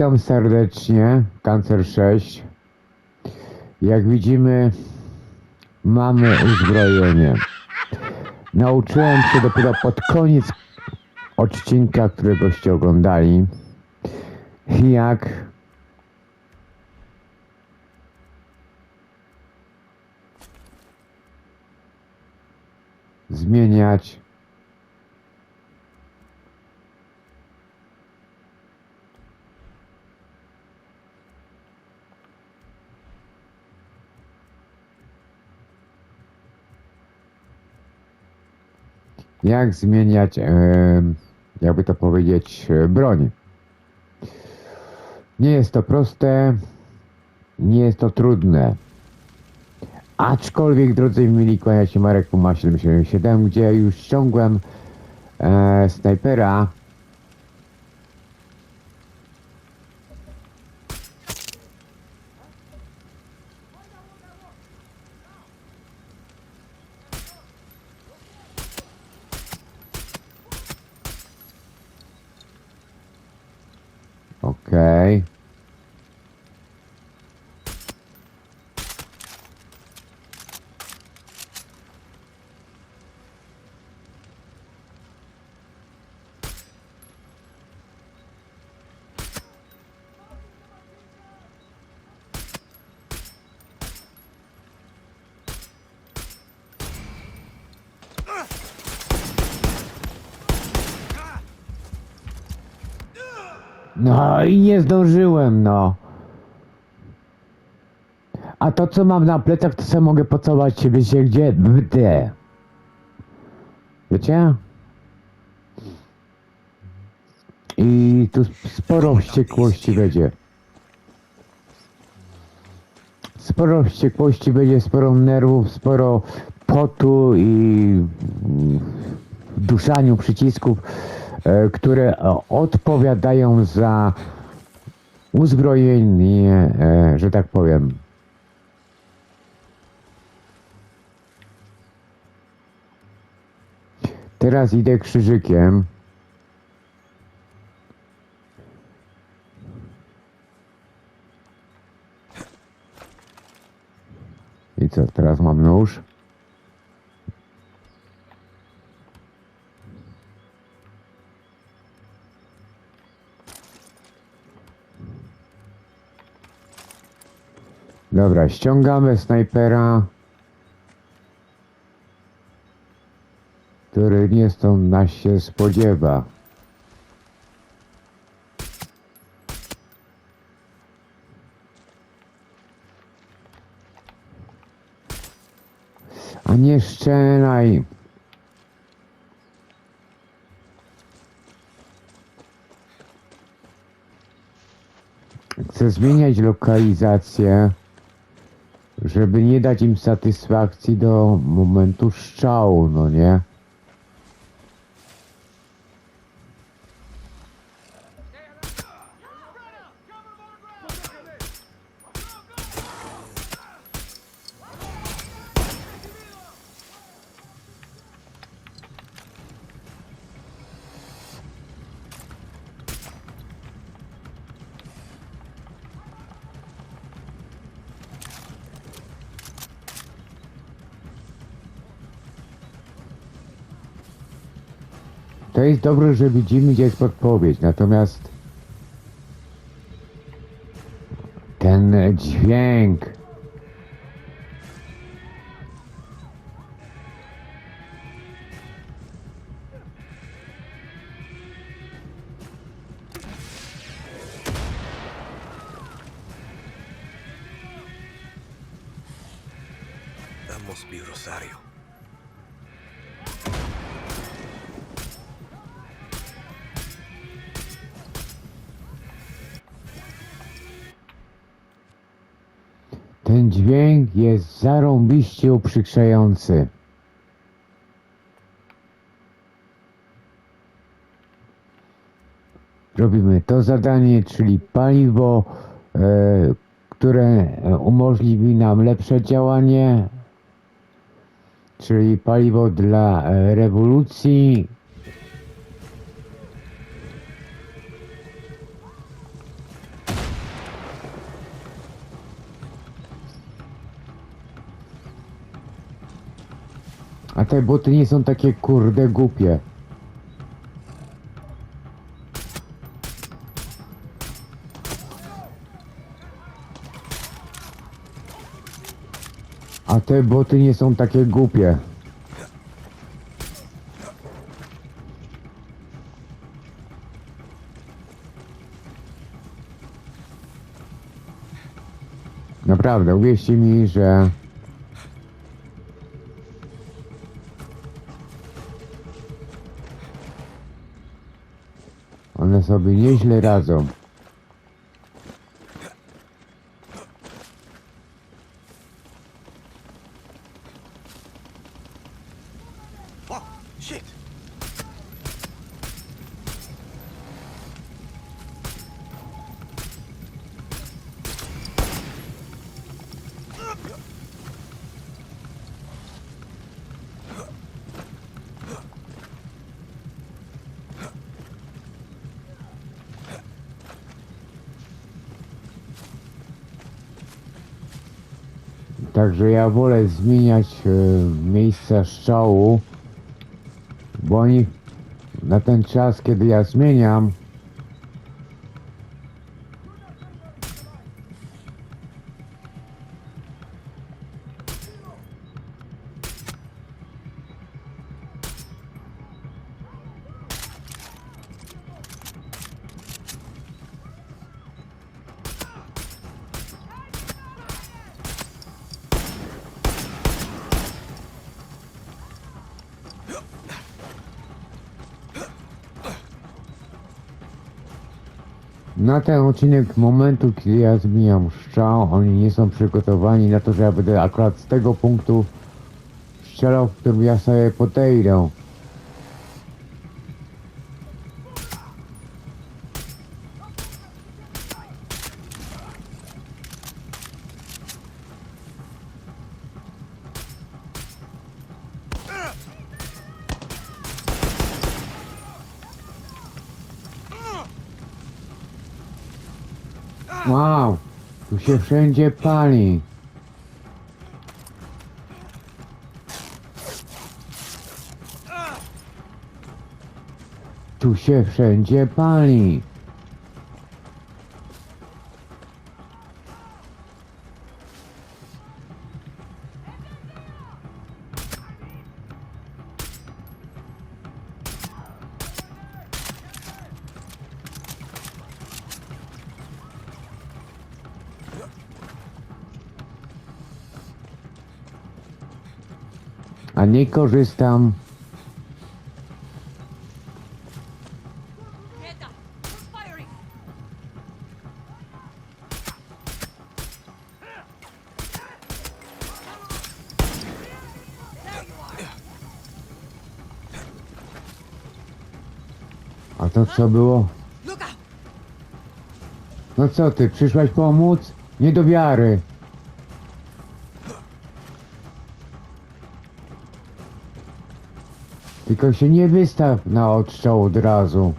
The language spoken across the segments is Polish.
Witam serdecznie, Kancer 6. Jak widzimy, mamy uzbrojenie. Nauczyłem się dopiero pod koniec odcinka, któregoście oglądali, jak zmieniać jak zmieniać, jakby to powiedzieć, e, broń. Nie jest to proste, nie jest to trudne. Aczkolwiek, drodzy mili, kłania się Marek Puma 777, gdzie już ściągłem e, snajpera. Okej. No i nie zdążyłem, no. A to co mam na plecach, to sobie mogę pocałować się, wiecie gdzie? D. Wiecie? I tu sporo wściekłości będzie. Sporo wściekłości będzie, sporo nerwów, sporo potu i duszaniu przycisków, które e, odpowiadają za uzbrojenie, e, że tak powiem. Teraz idę krzyżykiem. I co, teraz mam nóż? Dobra, ściągamy snajpera, który nie stąd nas się spodziewa. A nie szczelaj. Chcę zmieniać lokalizację, żeby nie dać im satysfakcji do momentu strzału, no nie? Dobre, że widzimy, gdzie jest podpowiedź, natomiast ten dźwięk Damos mi rosario. Dźwięk jest zarąbiście uprzykrzający. Robimy to zadanie, czyli paliwo, e, które umożliwi nam lepsze działanie, czyli paliwo dla e, rewolucji, A te boty nie są takie kurde głupie. A te boty nie są takie głupie. Naprawdę, uwierzcie mi, że sobie nieźle radzą. Także ja wolę zmieniać e, miejsca strzału, bo oni na ten czas, kiedy ja zmieniam, na ten odcinek momentu, kiedy ja zmieniam strzał, oni nie są przygotowani na to, że ja będę akurat z tego punktu strzelał, w którym ja sobie podejdę. Się wszędzie pali. Tu się wszędzie pali. Nie korzystam. A to co było? No co ty, przyszłaś pomóc? Nie do wiary. Tylko się nie wystaw na odstrzał od razu.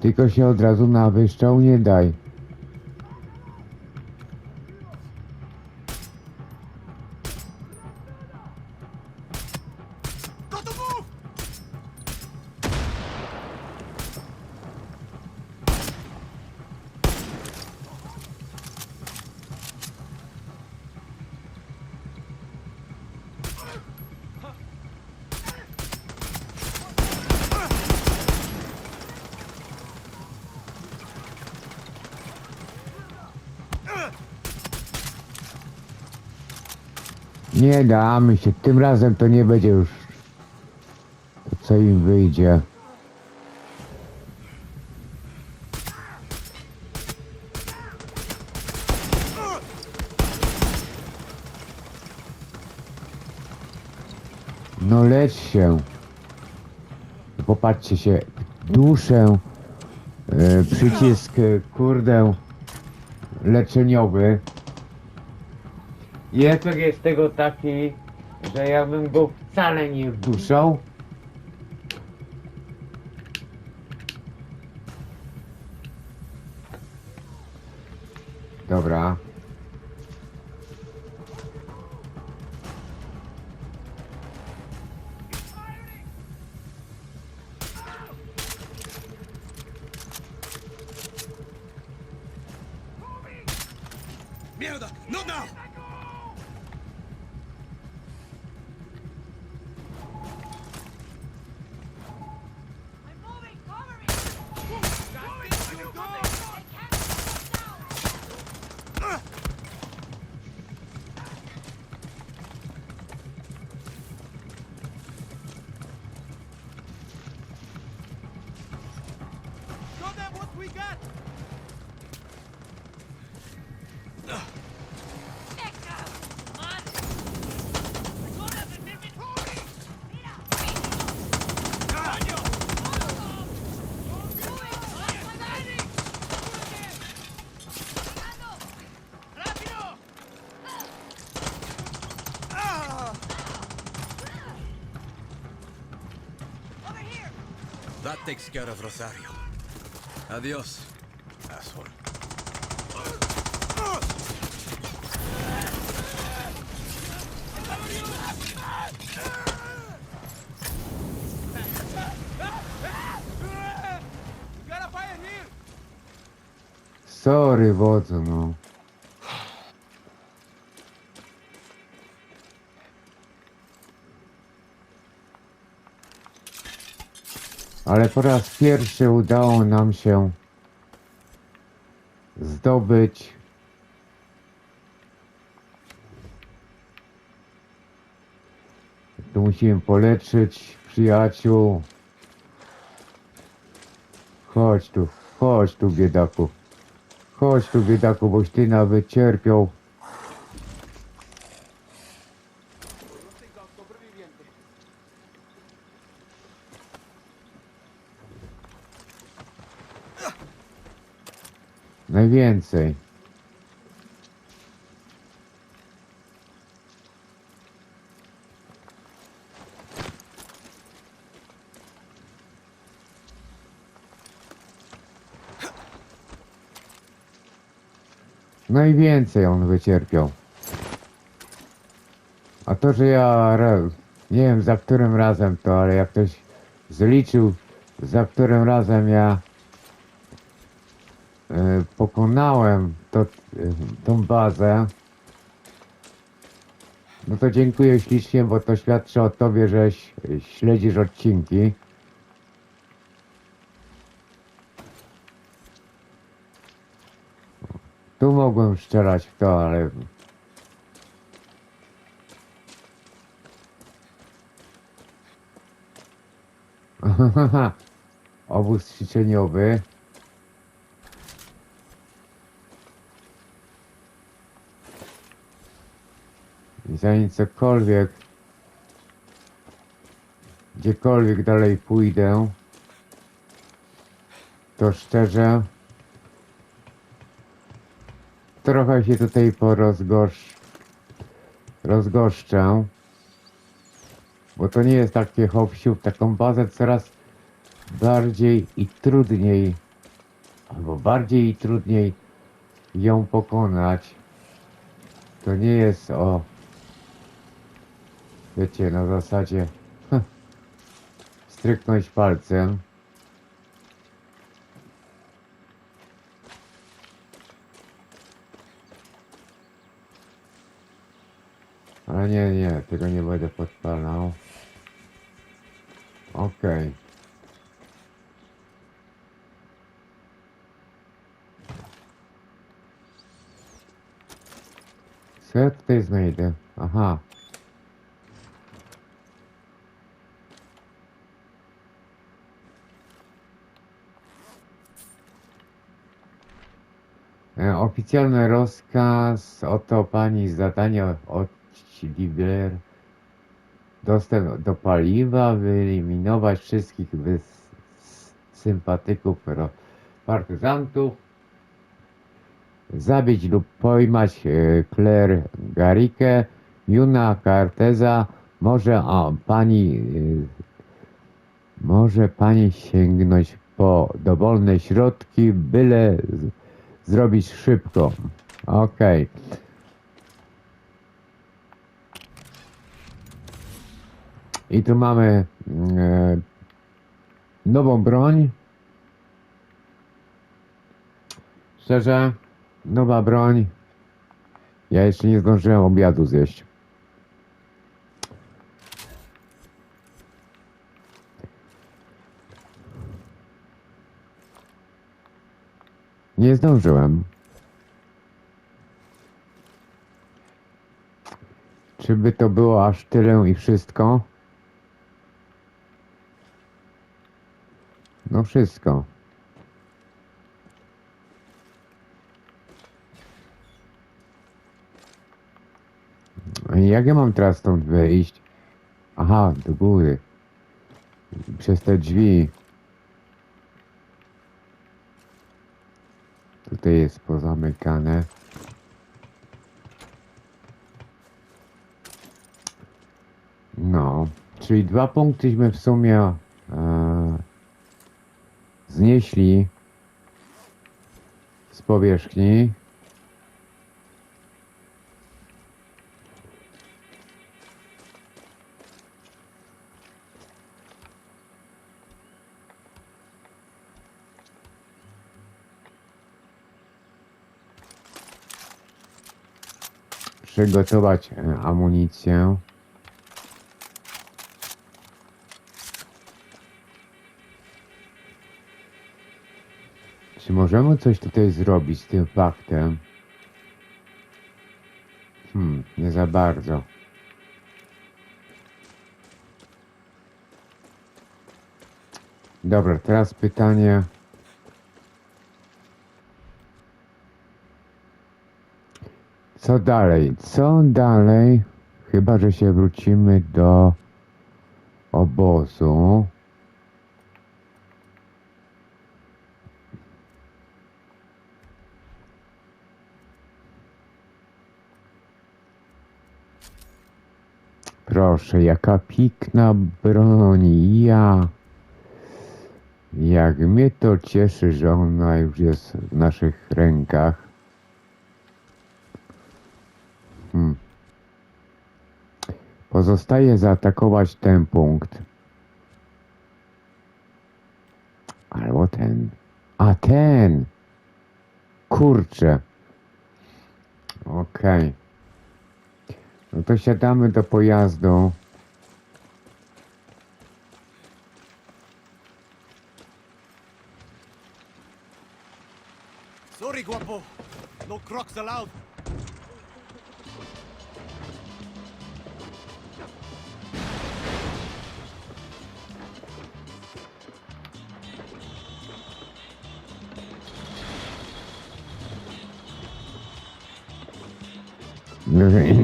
Tylko się od razu na wyszczał nie daj. Nie damy się, tym razem to nie będzie już co im wyjdzie. No lecz się. Popatrzcie się, duszę, e, przycisk, kurde, leczeniowy. Efekt jest tego taki, że ja bym go wcale nie wduszał. Dobra. Mierda! Not now! That takes care of Rosario. Adiós, asshole. Sorry, Vodno. Ale po raz pierwszy udało nam się zdobyć Tu musimy poleczyć przyjaciół. Chodź tu, chodź tu biedaku. Chodź tu biedaku, boś ty nawet cierpiał. Najwięcej. Najwięcej on wycierpiał. A to, że ja nie wiem za którym razem to, ale jak ktoś zliczył za którym razem ja pokonałem to, e, tą bazę, no to dziękuję ślicznie, bo to świadczy o tobie, że śledzisz odcinki. Tu mogłem strzelać w to, ale... Obóz ćwiczeniowy. Zanim cokolwiek, gdziekolwiek dalej pójdę, to szczerze, trochę się tutaj porozgosz... rozgoszczę. Bo to nie jest takie hop taką bazę coraz bardziej i trudniej, albo bardziej i trudniej ją pokonać. To nie jest o, wiecie, na zasadzie heh, stryknąć palcem. Ale nie, nie, tego nie będę podpalał. Okej. Co ja tutaj znajdę? Aha. Oficjalny rozkaz, oto pani zadanie od Libler. Dostęp do paliwa, wyeliminować wszystkich sympatyków partyzantów. zabić lub pojmać e, Claire Garikę, Juna Carteza, może pani e, może pani sięgnąć po dowolne środki, byle zrobić szybko. Okej. I tu mamy mm, e, nową broń. Szczerze, nowa broń. Ja jeszcze nie zdążyłem obiadu zjeść. Nie zdążyłem. Czy by to było aż tyle i wszystko? No wszystko. Jak ja mam teraz stąd wyjść? Aha, do góry. Przez te drzwi. Tutaj jest pozamykane. No, czyli dwa punktyśmy w sumie e, znieśli z powierzchni. Przygotować e, amunicję. Czy możemy coś tutaj zrobić z tym faktem? Hmm, nie za bardzo. Dobra, teraz pytanie. Co dalej? Co dalej? Chyba, że się wrócimy do obozu. Proszę, jaka piękna broń. Ja. Jak mnie to cieszy, że ona już jest w naszych rękach. Pozostaje zaatakować ten punkt. Albo ten. A ten! Kurczę. Okej. No to siadamy do pojazdu. Sorry, guapo. No crocs allowed.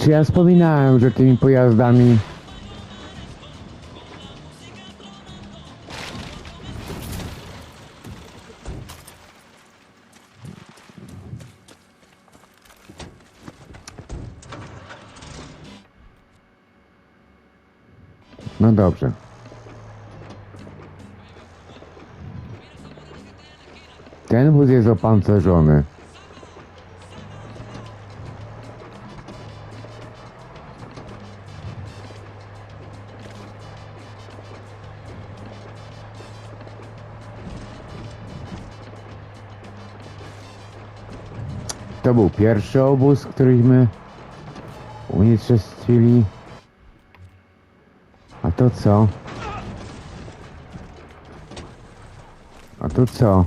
Czy ja wspominałem, że tymi pojazdami No dobrze. Ten wóz jest opancerzony. To był pierwszy obóz, któryśmy unicestwili. A to co? A to co?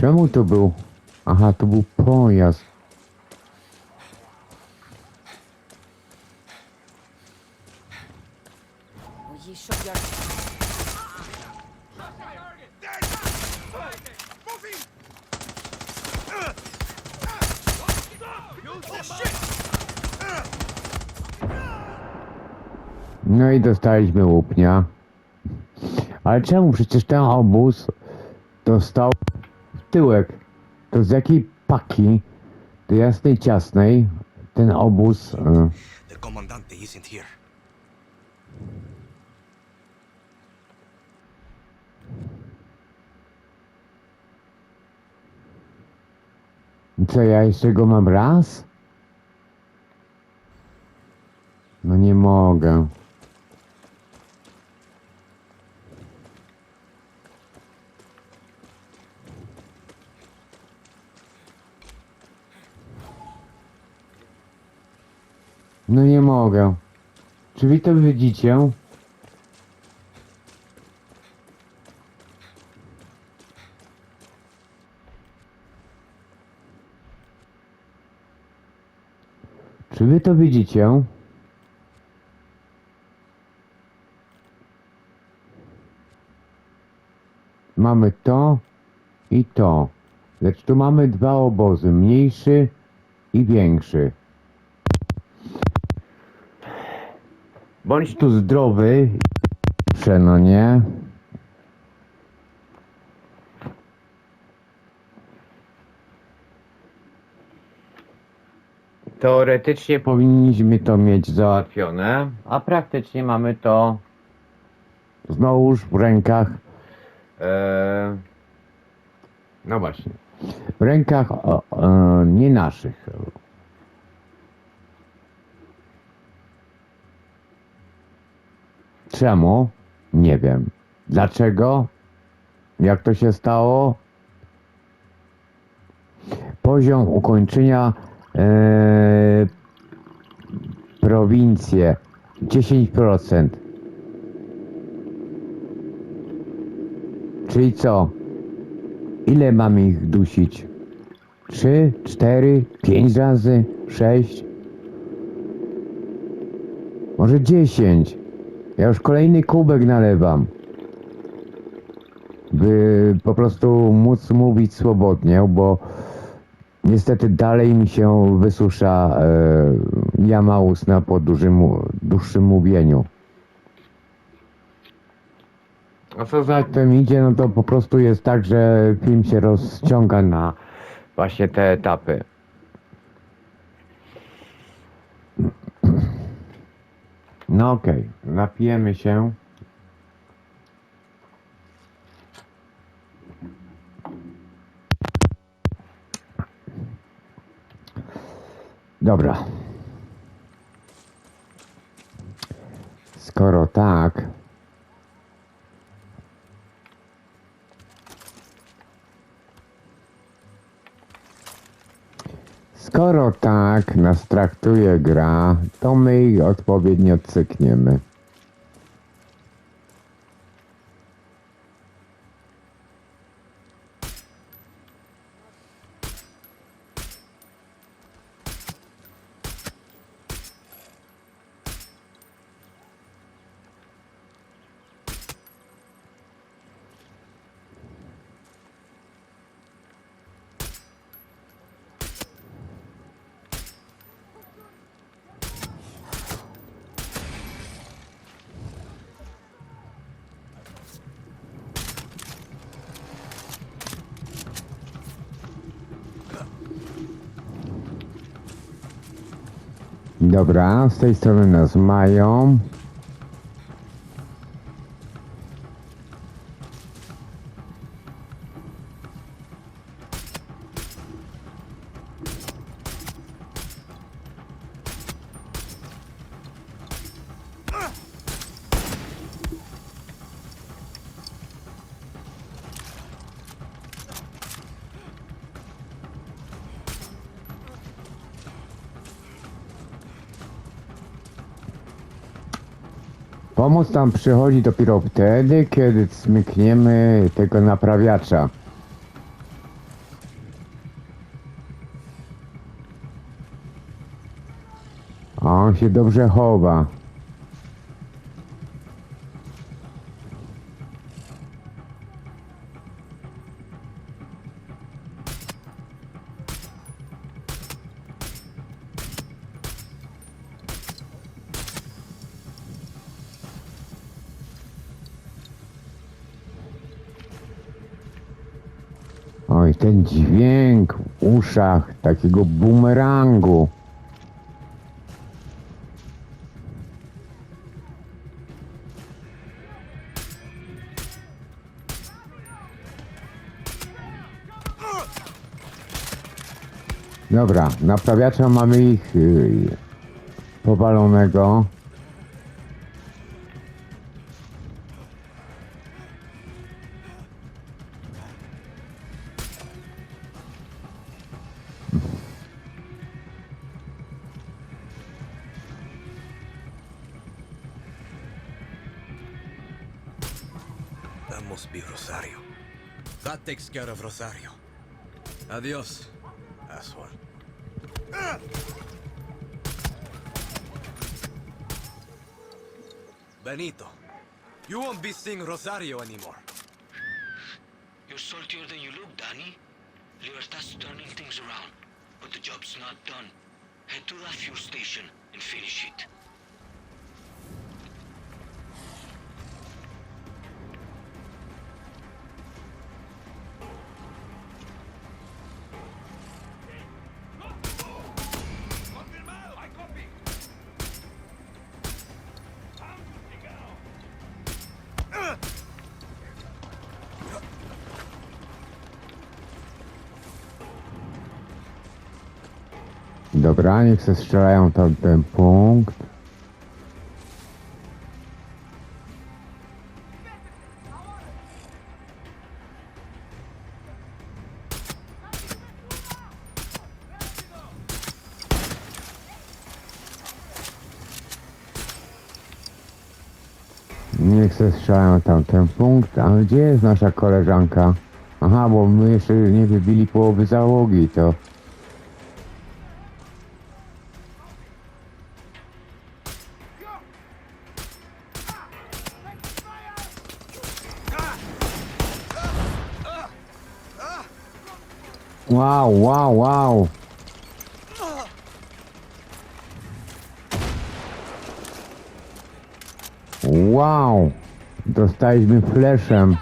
Czemu to był? Aha, to był pojazd. Dostaliśmy łupnia. Ale czemu? Przecież ten obóz dostał w tyłek. To z jakiej paki, do jasnej ciasnej, ten obóz... E, The comandante isn't here. Co, ja jeszcze go mam raz? No nie mogę. No nie mogę. Czy wy to widzicie? Czy wy to widzicie? Mamy to i to. Lecz tu mamy dwa obozy, mniejszy i większy. Bądź tu zdrowy, no nie? Teoretycznie powinniśmy to mieć załatwione, a praktycznie mamy to znowuż w rękach. E, no właśnie. W rękach o, e, nie naszych. Czemu? Nie wiem. Dlaczego? Jak to się stało? Poziom ukończenia e, prowincje 10%. Czyli co? Ile mamy ich dusić? 3, 4, 5 razy, 6? Może 10? Ja już kolejny kubek nalewam. By po prostu móc mówić swobodnie, bo niestety dalej mi się wysusza e, jama ustna po dużym, dłuższym mówieniu. A co za tym idzie, no to po prostu jest tak, że film się rozciąga na właśnie te etapy. No okej, napijemy się. Dobra. Skoro tak, skoro tak nas traktuje gra, to my ich odpowiednio cykniemy. Dobra, z tej strony nas mają. Nam przychodzi dopiero wtedy, kiedy smykniemy tego naprawiacza. A on się dobrze chowa. Uszach takiego bumerangu. Dobra, naprawiacza mamy ich yy, powalonego. Of Rosario. Adios, asshole. Benito, you won't be seeing Rosario anymore. You're saltier than you look, Danny. Libertad's turning things around, but the job's not done. Head to that fuel station and finish it. Dobra, niech se strzelają tam ten punkt. Niech se strzelają tam ten punkt, a gdzie jest nasza koleżanka? Aha, bo my jeszcze nie wybili połowy załogi, to... Wow, wow, wow. Wow. Dostaliśmy fleszem.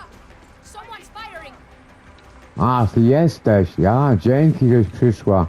A, ty jesteś. Ja, dzięki, żeś przyszła.